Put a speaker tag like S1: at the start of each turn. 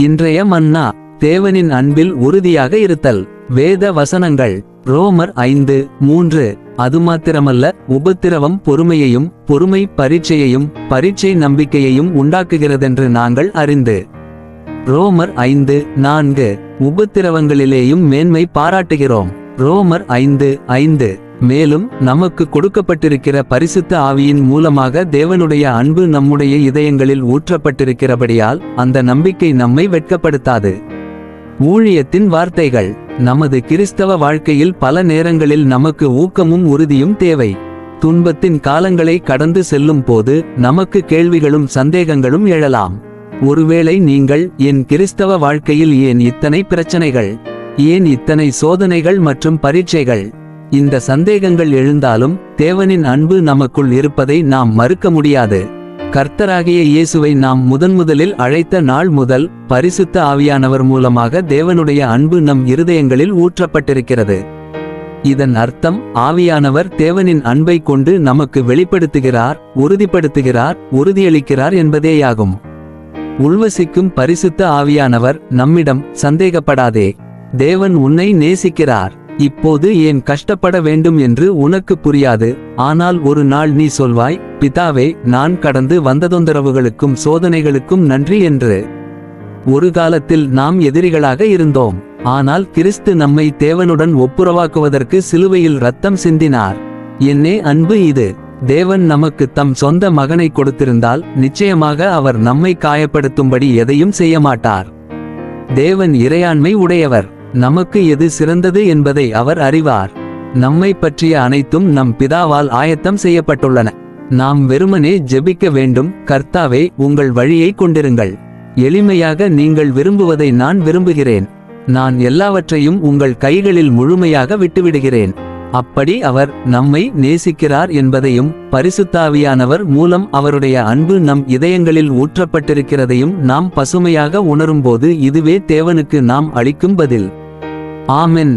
S1: இன்றைய மன்னா தேவனின் அன்பில் உறுதியாக இருத்தல். வேத வசனங்கள் ரோமர் ஐந்து மூன்று. அது மாத்திரமல்ல உபத்திரவம் பொறுமையையும் பொறுமை பரீட்சையையும் பரீட்சை நம்பிக்கையையும் உண்டாக்குகிறதென்று நாங்கள் அறிந்து. ரோமர் ஐந்து நான்கு. உபத்திரவங்களிலேயும் மேன்மை பாராட்டுகிறோம். ரோமர் ஐந்து ஐந்து. மேலும் நமக்கு கொடுக்கப்பட்டிருக்கிற பரிசுத்த ஆவியின் மூலமாக தேவனுடைய அன்பு நம்முடைய இதயங்களில் ஊற்றப்பட்டிருக்கிறபடியால் அந்த நம்பிக்கை நம்மை வெட்கப்படுத்தாது. ஊழியத்தின் வார்த்தைகள் நமது கிறிஸ்தவ வாழ்க்கையில் பல நேரங்களில் நமக்கு ஊக்கமும் உறுதியும் தேவை. துன்பத்தின் காலங்களை கடந்து செல்லும் போது நமக்கு கேள்விகளும் சந்தேகங்களும் எழலாம். ஒருவேளை நீங்கள் என் கிறிஸ்தவ வாழ்க்கையில் ஏன் இத்தனை பிரச்சனைகள்? ஏன் இத்தனை சோதனைகள் மற்றும் பரீட்சைகள்? இந்த சந்தேகங்கள் எழுந்தாலும் தேவனின் அன்பு நமக்குள் இருப்பதை நாம் மறுக்க முடியாது. கர்த்தராகிய இயேசுவை நாம் முதன்முதலில் அழைத்த நாள் முதல் பரிசுத்த ஆவியானவர் மூலமாக தேவனுடைய அன்பு நம் இருதயங்களில் ஊற்றப்பட்டிருக்கிறது. இதன் அர்த்தம் ஆவியானவர் தேவனின் அன்பை கொண்டு நமக்கு வெளிப்படுத்துகிறார் உறுதிப்படுத்துகிறார் உறுதியளிக்கிறார் என்பதேயாகும். உள்வசிக்கும் பரிசுத்த ஆவியானவர் நம்மிடம் சந்தேகப்படாதே. தேவன் உன்னை நேசிக்கிறார். இப்போது ஏன் கஷ்டப்பட வேண்டும் என்று உனக்கு புரியாது? ஆனால் ஒரு நாள் நீ சொல்வாய் பிதாவே நான் கடந்து வந்த தொந்தரவுகளுக்கும் சோதனைகளுக்கும் நன்றி என்று. ஒரு காலத்தில் நாம் எதிரிகளாக இருந்தோம். ஆனால் கிறிஸ்து நம்மை தேவனுடன் ஒப்புரவாக்குவதற்கு சிலுவையில் ரத்தம் சிந்தினார். என்னே அன்பு இது. தேவன் நமக்கு தம் சொந்த மகனை கொடுத்திருந்தால் நிச்சயமாக அவர் நம்மை காயப்படுத்தும்படி எதையும் செய்ய மாட்டார் தேவன் இறையாண்மை உடையவர். நமக்கு எது சிறந்தது என்பதை அவர் அறிவார். நம்மை பற்றிய அனைத்தும் நம் பிதாவால் ஆயத்தம் செய்யப்பட்டுள்ளன. நாம் வெறுமனே ஜெபிக்க வேண்டும். கர்த்தாவே உங்கள் வழியை கொண்டிருங்கள். எளிமையாக நீங்கள் விரும்புவதை நான் விரும்புகிறேன். நான் எல்லாவற்றையும் உங்கள் கைகளில் முழுமையாக விட்டுவிடுகிறேன். அப்படி அவர் நம்மை நேசிக்கிறார் என்பதையும் பரிசுத்தாவியானவர் மூலம் அவருடைய அன்பு நம் இதயங்களில் ஊற்றப்பட்டிருக்கிறதையும் நாம் பசுமையாக உணரும்போது இதுவே தேவனுக்கு நாம் அளிக்கும் பதில். ஆமென்